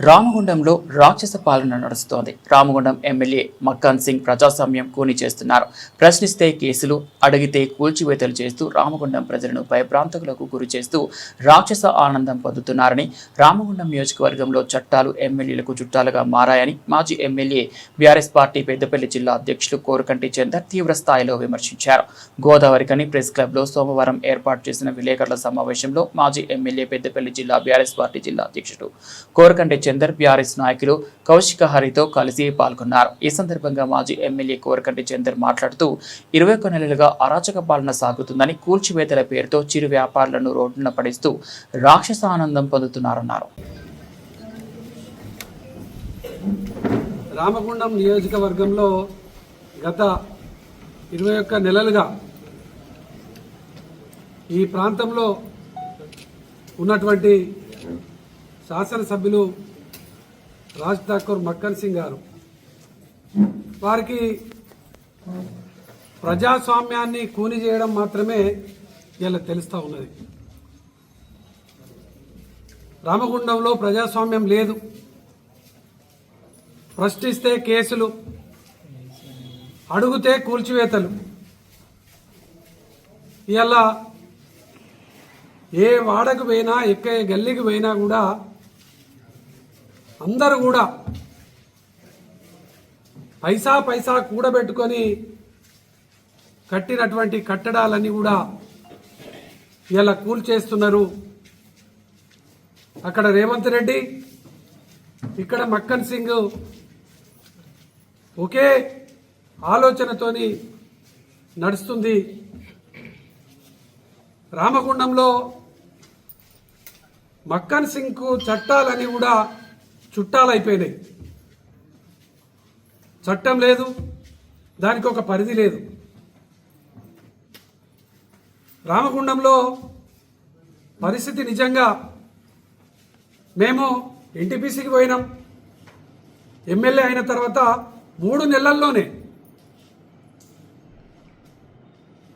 రామగుండంలో రాక్షస పాలన నడుస్తోంది. రామగుండం ఎమ్మెల్యే మక్కాన్ సింగ్ ప్రజాస్వామ్యం కూని చేస్తున్నారు. ప్రశ్నిస్తే కేసులు అడిగితే కూల్చివేతలు చేస్తూ రామగుండం ప్రజలను భయభ్రాంతకులకు గురి చేస్తూ రాక్షస ఆనందం పొందుతున్నారని రామగుండం నియోజకవర్గంలో చట్టాలు ఎమ్మెల్యేలకు చుట్టాలుగా మారాయని మాజీ ఎమ్మెల్యే బీఆర్ఎస్ పార్టీ పెద్దపల్లి జిల్లా అధ్యక్షులు కోరకంటి చందర్ తీవ్ర స్థాయిలో విమర్శించారు. గోదావరికని ప్రెస్ క్లబ్లో సోమవారం ఏర్పాటు చేసిన విలేకరుల సమావేశంలో మాజీ ఎమ్మెల్యే పెద్దపల్లి జిల్లా బీఆర్ఎస్ పార్టీ జిల్లా అధ్యక్షుడు కోరకంటి చందర్ బీఆర్ఎస్ నాయకులు కౌశిక హరితో కలిసి పాల్గొన్నారు. ఈ సందర్భంగా మాజీ ఎమ్మెల్యే కోరకంటి చందర్ మాట్లాడుతూ ఇరవై ఒక్క నెలలుగా అరాచక పాలన సాగుతుందని కూల్చివేతల పేరుతో చిరు వ్యాపారులను రోడ్డున పడిస్తూ రాక్షస ఆనందం పొందుతున్నారన్నారు. రామగుండం నియోజకవర్గంలో గత ఇరవై ఒక్క నెలలుగా ఈ ప్రాంతంలో ఉన్నటువంటి శాసనసభ్యులు రాజ్ ఠాకూర్ మక్కన్ సింగ్ గారు. వారికి ప్రజాస్వామ్యాన్ని కూని చేయడం మాత్రమే ఇలా తెలుస్తూ ఉన్నది. రామగుండంలో ప్రజాస్వామ్యం లేదు. ప్రశ్నిస్తే కేసులు అడుగుతే కూల్చివేతలు. ఇలా ఏ వాడకు పోయినా ఎక్క గల్లీకి పోయినా కూడా అందరూ కూడా పైసా పైసా కూడబెట్టుకొని కట్టినటువంటి కట్టడాలన్నీ కూడా ఇలా కూల్చేస్తున్నారు. అక్కడ రేవంత్ రెడ్డి ఇక్కడ మక్కన్ సింగ్ ఒకే ఆలోచనతోని నడుస్తుంది. రామగుండంలో మక్కన్ సింగ్కు చట్టాలని కూడా చుట్టాలు అయిపోయినాయి చట్టం లేదు దానికి ఒక పరిధి లేదు. రామగుండంలో పరిస్థితి నిజంగా మేము ఎన్టీపీసీకి పోయినాం. ఎమ్మెల్యే అయిన తర్వాత మూడు నెలల్లోనే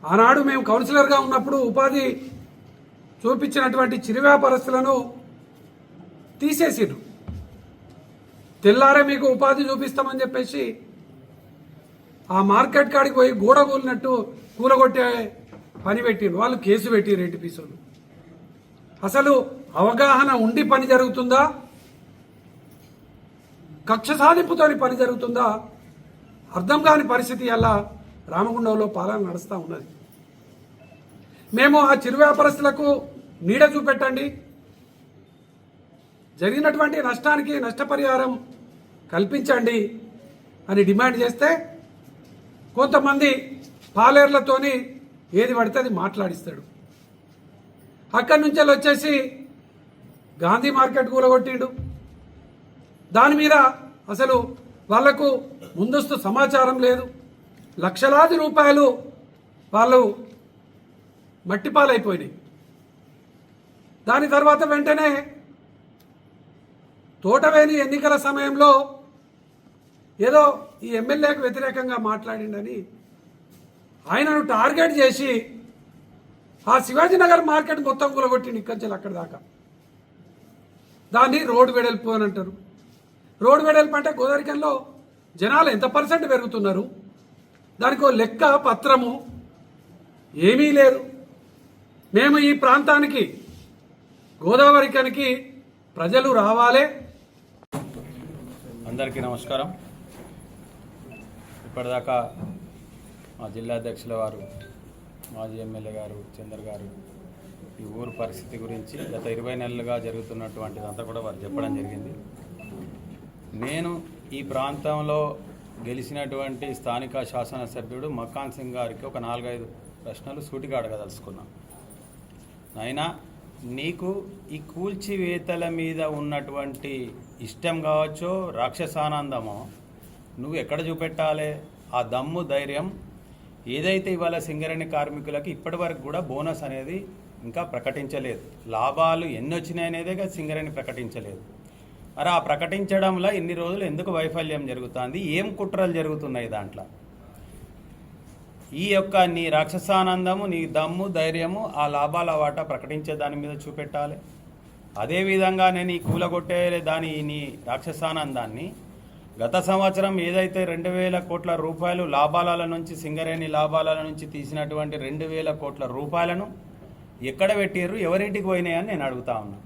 ఆనాడు మేము కౌన్సిలర్గా ఉన్నప్పుడు ఉపాధి చూపించినటువంటి చిరు వ్యాపారస్తులను తీసేసిరు తెల్లారే మీకు ఉపాధి చూపిస్తామని చెప్పేసి ఆ మార్కెట్ కాడికి పోయి గోడ కూలినట్టు కూలగొట్టే పని పెట్టిండ్రు వాళ్ళు కేసు పెట్టిరు ఎన్టీపీసీలు అసలు అవగాహన ఉండి పని జరుగుతుందా? కక్ష సాధింపుతోని పని జరుగుతుందా? అర్థం కాని పరిస్థితి అలా రామగుండంలో పాలన నడుస్తూ ఉన్నది. మేము ఆ చిరు వ్యాపారస్తులకు నీడ చూపెట్టండి. జరిగినటువంటి నష్టానికి నష్టపరిహారం కల్పించండి అని డిమాండ్ చేస్తే కొంతమంది పాలేర్లతోని ఏది పడితే అది మాట్లాడిస్తాడు. అక్కడి నుంచి వచ్చేసి గాంధీ మార్కెట్ కూలగొట్టిండు. దాని మీద అసలు వాళ్ళకు ముందస్తు సమాచారం లేదు. లక్షలాది రూపాయలు వాళ్ళు మట్టిపాలైపోయినాయి. దాని తర్వాత వెంటనే తోటవేని ఎన్నికల సమయంలో ఏదో ఈ ఎమ్మెల్యేకు వ్యతిరేకంగా మాట్లాడిండని ఆయనను టార్గెట్ చేసి ఆ శివాజీనగర్ మార్కెట్ మొత్తం కూలగొట్టిండు ఇక్కడి అక్కడ అక్కడి దాకా. దాన్ని రోడ్డు వెడల్పు అని అంటారు. రోడ్డు వెడల్పు అంటే గోదావరికంలో జనాలు ఎంత పర్సెంట్ పెరుగుతున్నారు? దానికో లెక్క పత్రము ఏమీ లేదు. మేము ఈ ప్రాంతానికి గోదావరికనికి ప్రజలు రావాలే. అందరికీ నమస్కారం. ఇప్పటిదాకా మా జిల్లా అధ్యక్షుల వారు మాజీ ఎమ్మెల్యే గారు చందర్ గారు ఈ ఊరు పరిస్థితి గురించి గత ఇరవై నెలలుగా జరుగుతున్నటువంటిదంతా కూడా వారు చెప్పడం జరిగింది. నేను ఈ ప్రాంతంలో గెలిచినటువంటి స్థానిక శాసనసభ్యుడు మకాన్ సింగ్ గారికి ఒక నాలుగైదు ప్రశ్నలు సూటిగా అడగదలుచుకున్నాను అయినా నీకు ఈ కూల్చివేతల మీద ఉన్నటువంటి ఇష్టం కావచ్చో రాక్షసానందమో నువ్వు ఎక్కడ చూపెట్టాలి? ఆ దమ్ము ధైర్యం ఏదైతే ఇవాళ సింగరేణి కార్మికులకి ఇప్పటి వరకు కూడా బోనస్ అనేది ఇంకా ప్రకటించలేదు. లాభాలు ఎన్ని వచ్చినాయి అనేదే కదా సింగరేణి ప్రకటించలేదు. మరి ఆ ప్రకటించడంలో ఇన్ని రోజులు ఎందుకు వైఫల్యం జరుగుతుంది? ఏం కుట్రలు జరుగుతున్నాయి దాంట్లో? ఈ యొక్క నీ రాక్షసానందము నీ దమ్ము ధైర్యము ఆ లాభాల వాటా ప్రకటించే దాని మీద చూపెట్టాలి. అదేవిధంగా నేను ఈ కూలగొట్టే దాని నీ రాక్షసానందాన్ని. గత సంవత్సరం ఏదైతే రెండు వేల కోట్ల రూపాయలు లాభాల నుంచి సింగరేణి లాభాల నుంచి తీసినటువంటి రెండు వేల కోట్ల రూపాయలను ఎక్కడ పెట్టారు ఎవరింటికి పోయినాయని నేను అడుగుతా ఉన్నా.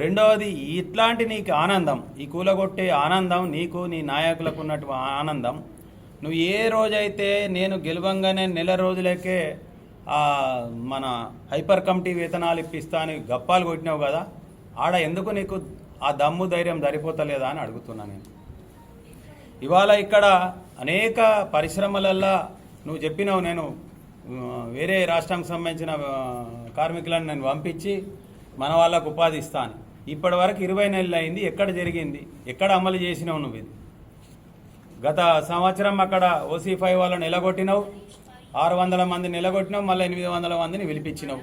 రెండవది ఇట్లాంటి నీకు ఆనందం ఈ కూలగొట్టే ఆనందం నీకు నీ నాయకులకు ఉన్నటువంటి ఆనందం నువ్వు ఏ రోజైతే నేను గెలవంగానే నెల రోజులకే మన హైపర్ కమిటీ వేతనాలు ఇప్పిస్తా అని గప్పాలు కొట్టినావు కదా ఆడ ఎందుకు నీకు ఆ దమ్ము ధైర్యం సరిపోతలేదా అని అడుగుతున్నా నేను. ఇవాళ ఇక్కడ అనేక పరిశ్రమలల్లో నువ్వు చెప్పినావు నేను వేరే రాష్ట్రానికి సంబంధించిన కార్మికులను నేను పంపించి మన వాళ్ళకు ఉపాధి ఇస్తాను ఇప్పటి వరకు ఇరవై నెలలు అయింది ఎక్కడ జరిగింది ఎక్కడ అమలు చేసినావు నువ్వు ఇది? గత సంవత్సరం అక్కడ ఓసీ ఫైవ్ వాళ్ళని నిలగొట్టినావు ఆరు వందల మంది నిలగొట్టినావు మళ్ళీ ఎనిమిది వందల మందిని పిలిపించినావు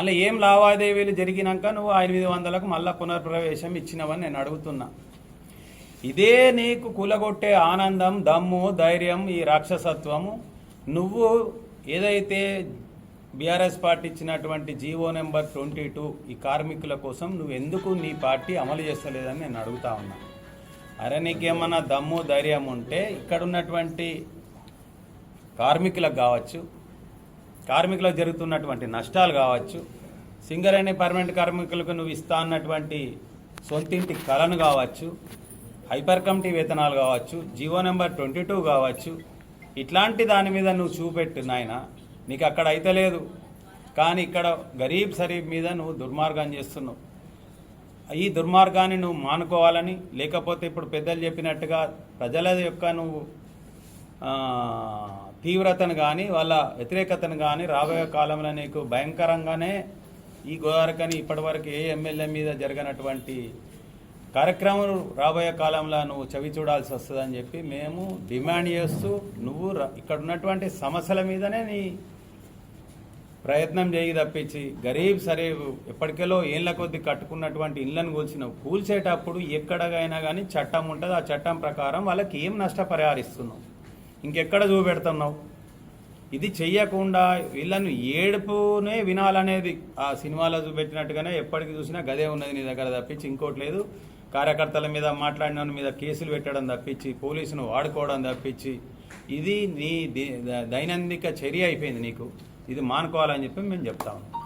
అలా ఏం లావాదేవీలు జరిగినాక నువ్వు ఆ ఎనిమిది వందలకు మళ్ళీ పునర్ప్రవేశం ఇచ్చినావని నేను అడుగుతున్నా. ఇదే నీకు కూలగొట్టే ఆనందం దమ్ము ధైర్యం ఈ రాక్షసత్వము. నువ్వు ఏదైతే బీఆర్ఎస్ పార్టీ ఇచ్చినటువంటి జీవో నెంబర్ ట్వంటీ టూ ఈ కార్మికుల కోసం నువ్వు ఎందుకు నీ పార్టీ అమలు చేస్తలేదని నేను అడుగుతా ఉన్నా. అరే నీకేమన్నా దమ్ము ధైర్యం ఉంటే ఇక్కడ ఉన్నటువంటి కార్మికులకు కావచ్చు కార్మికులకు జరుగుతున్నటువంటి నష్టాలు కావచ్చు సింగరేణి పర్మనెంట్ కార్మికులకు నువ్వు ఇస్తా అన్నటువంటి సొంతింటి కళను కావచ్చు హైపర్ కమిటీ వేతనాలు కావచ్చు జీవో నెంబర్ ట్వంటీ టూ కావచ్చు ఇట్లాంటి దాని మీద నువ్వు చూపెట్టు నాయన. నీకు అక్కడ అయితే లేదు. కానీ ఇక్కడ గరీబ్ సరీబ్ మీద నువ్వు దుర్మార్గం చేస్తున్నావు. ఈ దుర్మార్గాన్ని నువ్వు మానుకోవాలని లేకపోతే ఇప్పుడు పెద్దలు చెప్పినట్టుగా ప్రజల యొక్క నువ్వు తీవ్రతను కానీ వాళ్ళ వ్యతిరేకతను కానీ రాబోయే కాలంలో నీకు భయంకరంగానే ఈ గోదావరికని ఇప్పటివరకు ఏ ఎమ్మెల్యే మీద జరగనటువంటి కార్యక్రమం రాబోయే కాలంలో నువ్వు చవి చూడాల్సి వస్తుందని చెప్పి మేము డిమాండ్ చేస్తూ నువ్వు ఇక్కడ ఉన్నటువంటి సమస్యల మీదనే నీ ప్రయత్నం చేయి తప్పించి గరీబ్ సరే ఎప్పటికెలో ఏళ్ళ కొద్ది కట్టుకున్నటువంటి ఇళ్ళను కూల్చినావు. కూల్చేటప్పుడు ఎక్కడైనా కానీ చట్టం ఉంటుంది. ఆ చట్టం ప్రకారం వాళ్ళకి ఏం నష్టపరిహారిస్తున్నావు? ఇంకెక్కడ చూపెడుతున్నావు? ఇది చెయ్యకుండా వీళ్ళను ఏడుపునే వినాలనేది ఆ సినిమాలో చూపెట్టినట్టుగానే ఎప్పటికి చూసినా గదే ఉన్నది నీ దగ్గర తప్పించి ఇంకోటి లేదు. కార్యకర్తల మీద మాట్లాడిన మీద కేసులు పెట్టడం తప్పించి పోలీసును వాడుకోవడం తప్పించి. ఇది నీ దైనందిక చర్య అయిపోయింది నీకు. ఇది మానుకోవాలని చెప్పి మేము చెప్తా ఉన్నాం.